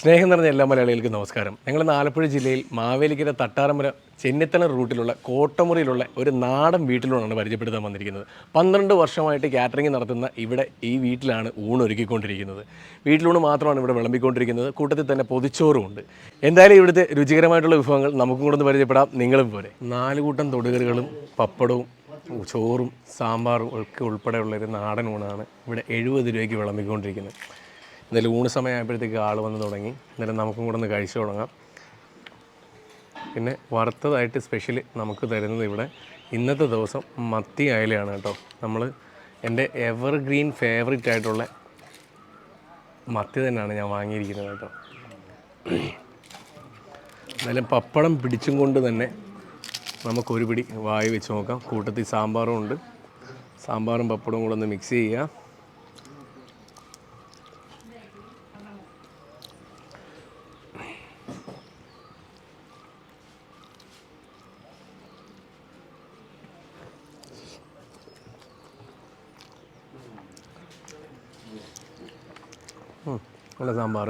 സ്നേഹം നിറഞ്ഞ എല്ലാ മലയാളികൾക്കും നമസ്കാരം. ഞങ്ങൾ ഇന്ന് ആലപ്പുഴ ജില്ലയിൽ മാവേലിക്കര തട്ടാറമ്പുര ചെന്നിത്തല റൂട്ടിലുള്ള കോട്ടമുറിയിലുള്ള ഒരു നാടൻ വീട്ടിലൂടെയാണ് പരിചയപ്പെടുത്താൻ വന്നിരിക്കുന്നത്. പന്ത്രണ്ട് വർഷമായിട്ട് കാറ്ററിംഗ് നടത്തുന്ന ഇവിടെ ഈ വീട്ടിലാണ് ഊണൊരുക്കിക്കൊണ്ടിരിക്കുന്നത് വീട്ടിലൂണ് മാത്രമാണ് ഇവിടെ വിളമ്പിക്കൊണ്ടിരിക്കുന്നത്. കൂട്ടത്തിൽ തന്നെ പൊതിച്ചോറും ഉണ്ട്. എന്തായാലും ഇവിടുത്തെ രുചികരമായിട്ടുള്ള വിഭവങ്ങൾ നമുക്കും കൂടെ ഒന്ന് പരിചയപ്പെടാം. നിങ്ങളും പോലെ നാല് കൂട്ടം തൊടുകറികളും പപ്പടവും ചോറും സാമ്പാറും ഒക്കെ ഉൾപ്പെടെയുള്ള ഒരു നാടൻ ഊണാണ് ഇവിടെ എഴുപത് രൂപയ്ക്ക് വിളമ്പിക്കൊണ്ടിരിക്കുന്നത്. എന്തായാലും ഊണ് സമയമായപ്പോഴത്തേക്ക് ആൾ വന്ന് തുടങ്ങി. എന്നാലും നമുക്കും കൂടെ ഒന്ന് കഴിച്ചു തുടങ്ങാം. പിന്നെ വറുത്തതായിട്ട് സ്പെഷ്യൽ നമുക്ക് തരുന്നത് ഇവിടെ ഇന്നത്തെ ദിവസം മത്തി അയലയാണ് കേട്ടോ. നമ്മൾ എന്റെ എവർഗ്രീൻ ഫേവറേറ്റ് ആയിട്ടുള്ള മത്തി തന്നെയാണ് ഞാൻ വാങ്ങിയിരിക്കുന്നത് കേട്ടോ. എന്തായാലും പപ്പടം പിടിച്ചും കൊണ്ട് തന്നെ നമുക്കൊരു പിടി വായി വെച്ച് നോക്കാം. കൂട്ടത്തിൽ സാമ്പാറും ഉണ്ട്. സാമ്പാറും പപ്പടവും കൂടെ ഒന്ന് മിക്സ് ചെയ്യുക. ഉള്ള സാമ്പാർ.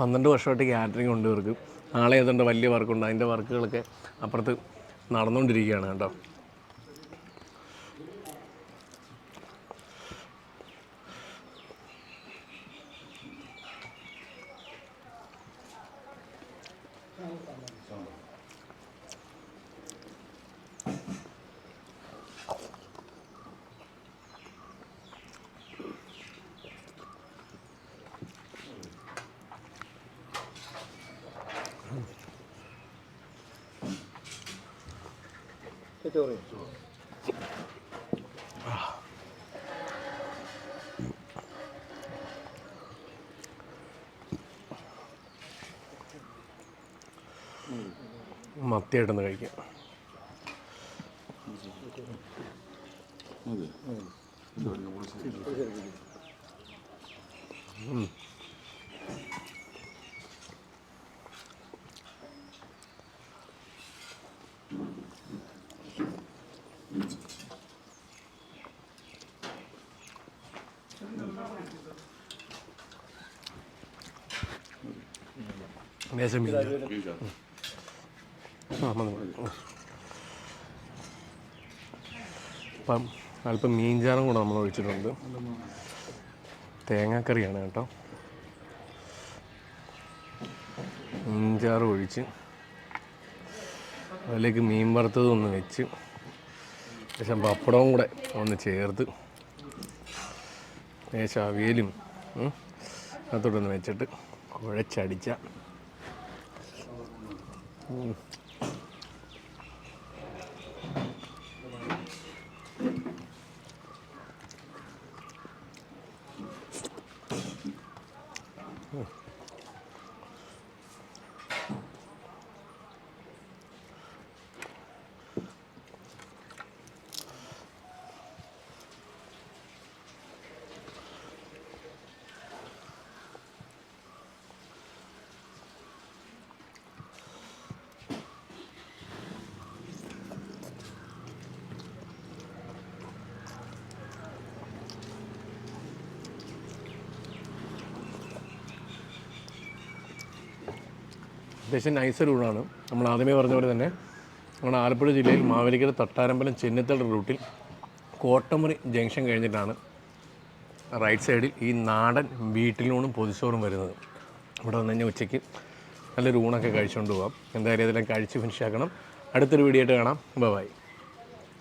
പന്ത്രണ്ട് വർഷമായിട്ട് കാറ്ററിംഗ് ഉണ്ട് ഇവർക്ക്. നാളെ ഏതാണ്ട് വലിയ വർക്കുണ്ട്. അതിന്റെ വർക്കുകളൊക്കെ അപ്പുറത്ത് നടന്നുകൊണ്ടിരിക്കുകയാണ് കേട്ടോ. Thank കഴിക്കാം ഉം. മത്തിയായിട്ടൊന്ന് കഴിക്കാം Mm-hmm. അപ്പം അല്പം മീൻചാറും കൂടെ നമ്മൾ ഒഴിച്ചിട്ടുണ്ട്. തേങ്ങാക്കറിയാണ് കേട്ടോ. മീൻചാറ് ഒഴിച്ച് അതിലേക്ക് മീൻ വറുത്തത് ഒന്ന് വെച്ച് ശേഷം പപ്പടവും കൂടെ ഒന്ന് ചേർത്ത് ലേശം അവിയലും അകത്തോട്ടൊന്ന് വെച്ചിട്ട് കുഴച്ചടിച്ച. അത്യാവശ്യം നൈസ് ഊണാണ് നമ്മൾ ആദ്യമേ പറഞ്ഞ പോലെ തന്നെ നമ്മുടെ ആലപ്പുഴ ജില്ലയിൽ മാവേലിക്കര തട്ടാരമ്പലം ചെന്നിത്തല റൂട്ടിൽ കോട്ടമുറി ജംഗ്ഷൻ കഴിഞ്ഞിട്ടാണ് റൈറ്റ് സൈഡിൽ ഈ നാടൻ വീട്ടിലൂണും പൊതിച്ചോറും വരുന്നത്. ഇവിടെ വന്നു കഴിഞ്ഞാൽ ഉച്ചയ്ക്ക് നല്ലൊരു ഊണൊക്കെ കഴിച്ചുകൊണ്ട് പോകാം എന്തായാലും ഇതെല്ലാം കഴിച്ച് ഫിനിഷ് ആക്കണം. അടുത്തൊരു വീഡിയോ ആയിട്ട് കാണാം. ബൈ